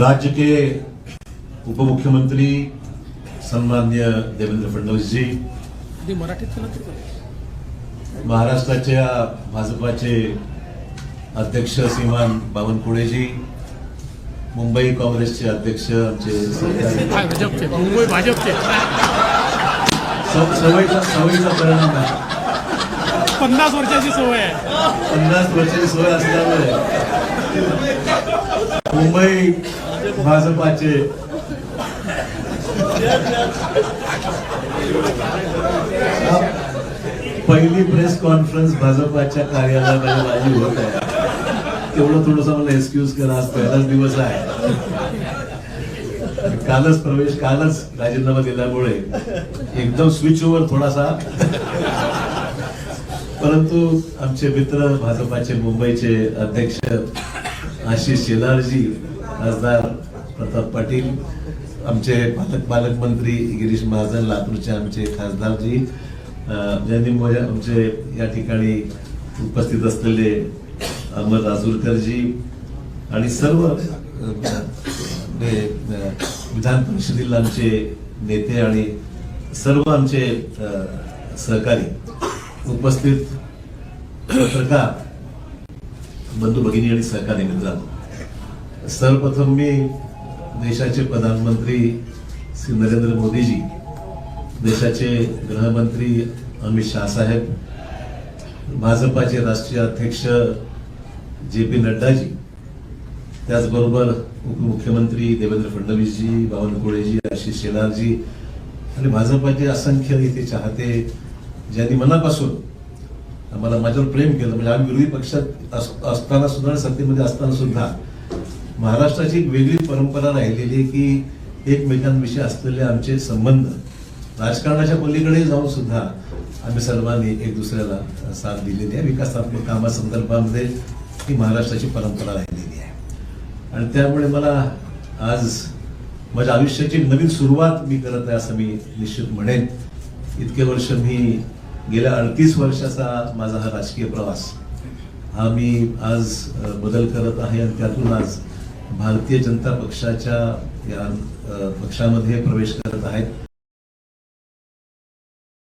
राज्य के उप मुख्यमंत्री सन्मान्य देवेंद्र फडणवीस जी. महाराष्ट्राच्या भाजपाचे अध्यक्ष श्रीमान बावनकुळेजी मुंबई काँग्रेसचे अध्यक्ष आमचे मुंबई भाजपचे. सवयीचा सवयीचा परिणाम आहे. पन्नास वर्षाची सवय आहे. पन्नास वर्षाची सोय असल्यामुळे मुंबई भाजपाचे. पहिली प्रेस कॉन्फरन्स भाजपाच्या कार्यालयाला माझी होत आहे. तेवढं थोडस मला एक्सक्यूज करा आज पहिलाच दिवस आहे. कालच प्रवेश कालच राजीनामा दिल्यामुळे एकदम स्विच ओव्हर थोडासा. परंतु आमचे मित्र भाजपाचे मुंबईचे अध्यक्ष आशिष शेलारजी खासदार प्रताप पाटील आमचे पालक पालकमंत्री गिरीश महाजन लातूरचे आमचे खासदारजी यांनी ज्यांनी माझ्या आमचे या ठिकाणी उपस्थित असलेले अमर राजूरकरजी आणि सर्व म्हणजे, विधान परिषदेला आमचे नेते आणि सर्व आमचे सहकारी उपस्थित पत्रकार बंधू भगिनी आणि सहकारी मित्रांनो. सर्वप्रथम मी देशाचे प्रधानमंत्री श्री नरेंद्र मोदीजी देशाचे गृहमंत्री अमित शाह साहेब भाजपाचे राष्ट्रीय अध्यक्ष जे पी नड्डाजी त्याचबरोबर उपमुख्यमंत्री देवेंद्र फडणवीसजी बावनकुळेजी आशिष शेलारजी आणि भाजपाचे असंख्य इथे चाहते ज्यांनी मनापासून आम्हाला माझ्यावर प्रेम केलं. म्हणजे आम्ही विरोधी पक्षात अस- असताना सुद्धा सत्तेमध्ये असताना सुद्धा महाराष्ट्राची एक वेगळी परंपरा राहिलेली आहे की एकमेकांविषयी असलेले आमचे संबंध. राजकारणाच्या पलीकडे जाऊन सुद्धा आम्ही सर्वांनी एक दुसऱ्याला साथ दिलेली आहे. विकासात्मक कामासंदर्भामध्ये ही महाराष्ट्राची परंपरा राहिलेली आहे. आणि त्यामुळे मला आज माझ्या आयुष्याची नवीन सुरुवात मी करत आहे असं मी निश्चित म्हणेन. इतके वर्ष मी गेल्या अडतीस वर्षाचा माझा हा राजकीय प्रवास हा मी आज बदल करत आहे आणि त्यातून आज भारतीय जनता पक्षाच्या या पक्षामध्ये प्रवेश करत आहेत.